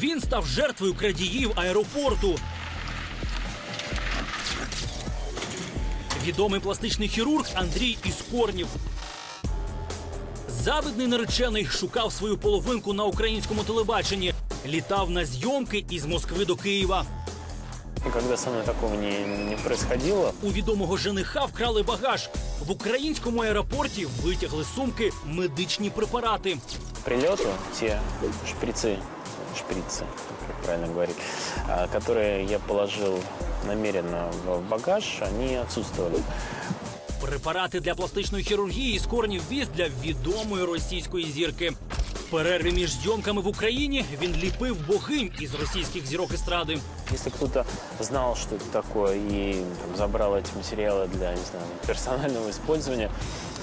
Він став жертвою крадіїв аеропорту. Відомий пластичний хірург Андрій Іскорнів. Завидний наречений шукав свою половинку на українському телебаченні. Літав на зйомки із Москви до Києва. Никогда со мной такого не, не происходило. У відомого жениха вкрали багаж. В українському аеропорті витягли сумки медичні препарати. К прилету те шприцы, шприцы, как правильно говорить, а, которые я положил намеренно в багаж, они отсутствовали. Препарати для пластичної хірургії Скорнів віз для відомої російської зірки. В перерві між зйомками в Україні він ліпив богинь із російських зірок естради. Если кто-то знал, что это такое, и там, забрал эти материалы для, не знаю, персонального использования,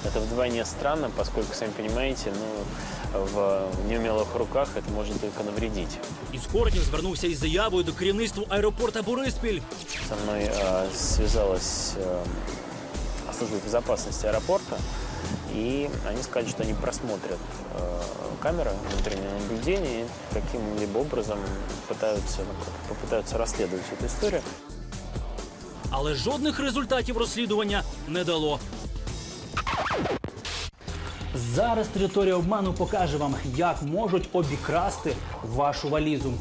это вдвойне странно, поскольку, сами понимаете, ну, в неумелых руках это может только навредить. Іскорнів звернувся із заявою до керівництва аеропорта Бориспіль. Со мной э, связалась э, служба безопасности аэропорта, и они сказали, что они просмотрят э, камеры внутреннего наблюдения и каким-либо образом пытаются, ну, попытаются расследовать эту историю. Але жодних результатів розслідування не дало. Зараз територія обману покаже вам, як можуть обікрасти вашу валізу.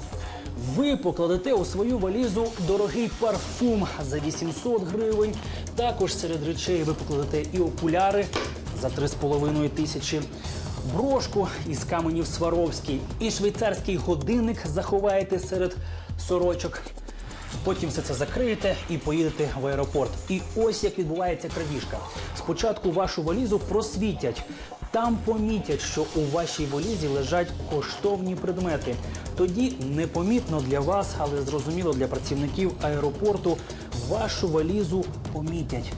Ви покладете у свою валізу дорогий парфум за 800 гривень. Також серед речей ви покладете і окуляри за 3,5 тисячі, брошку із каменів Сваровський, і швейцарський годинник заховаєте серед сорочок. Потім все це закриєте і поїдете в аеропорт. І ось як відбувається крадіжка. Спочатку вашу валізу просвітять. Там помітять, що у вашій валізі лежать коштовні предмети. Тоді непомітно для вас, але зрозуміло для працівників аеропорту, вашу валізу помітять.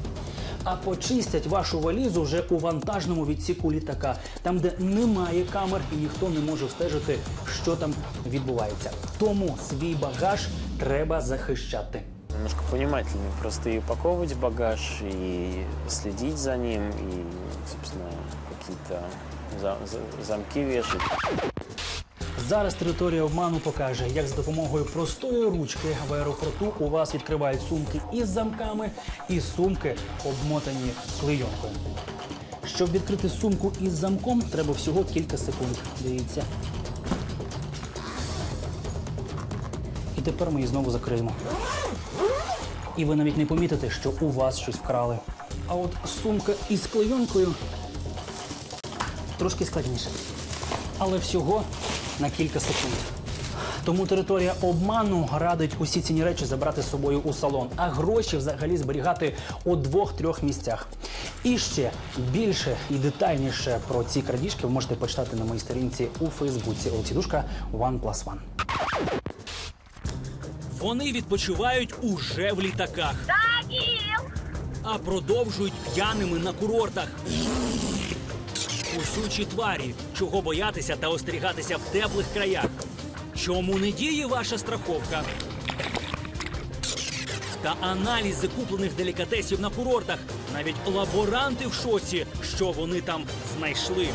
А почистять вашу валізу вже у вантажному відсіку літака, там, де немає камер і ніхто не може встежити, що там відбувається. Тому свій багаж треба захищати. Немножко повнимательнее просто и упаковывать багаж, и следить за ним, и, собственно, какие-то за- за- замки вешать. Зараз територія обману покаже, як з допомогою простої ручки в аеропорту у вас відкривають сумки із замками і сумки обмотані клейонкою. Щоб відкрити сумку із замком, треба всього кілька секунд. Дивіться. І тепер ми її знову закриємо. І ви навіть не помітите, що у вас щось вкрали. А от сумка із клейонкою трошки складніше. Але всього на кілька секунд. Тому територія обману радить усі ціні речі забрати з собою у салон, а гроші взагалі зберігати у двох-трьох місцях. І ще більше і детальніше про ці крадіжки ви можете почитати на моїй сторінці у Фейсбуці Олексідушка OnePlus One. Вони відпочивають уже в літаках. А продовжують п'яними на курортах. Усючі тварі, чого боятися та остерігатися в теплих краях. Чому не діє ваша страховка? Та аналізи куплених делікатесів на курортах. Навіть лаборанти в шоці, що вони там знайшли.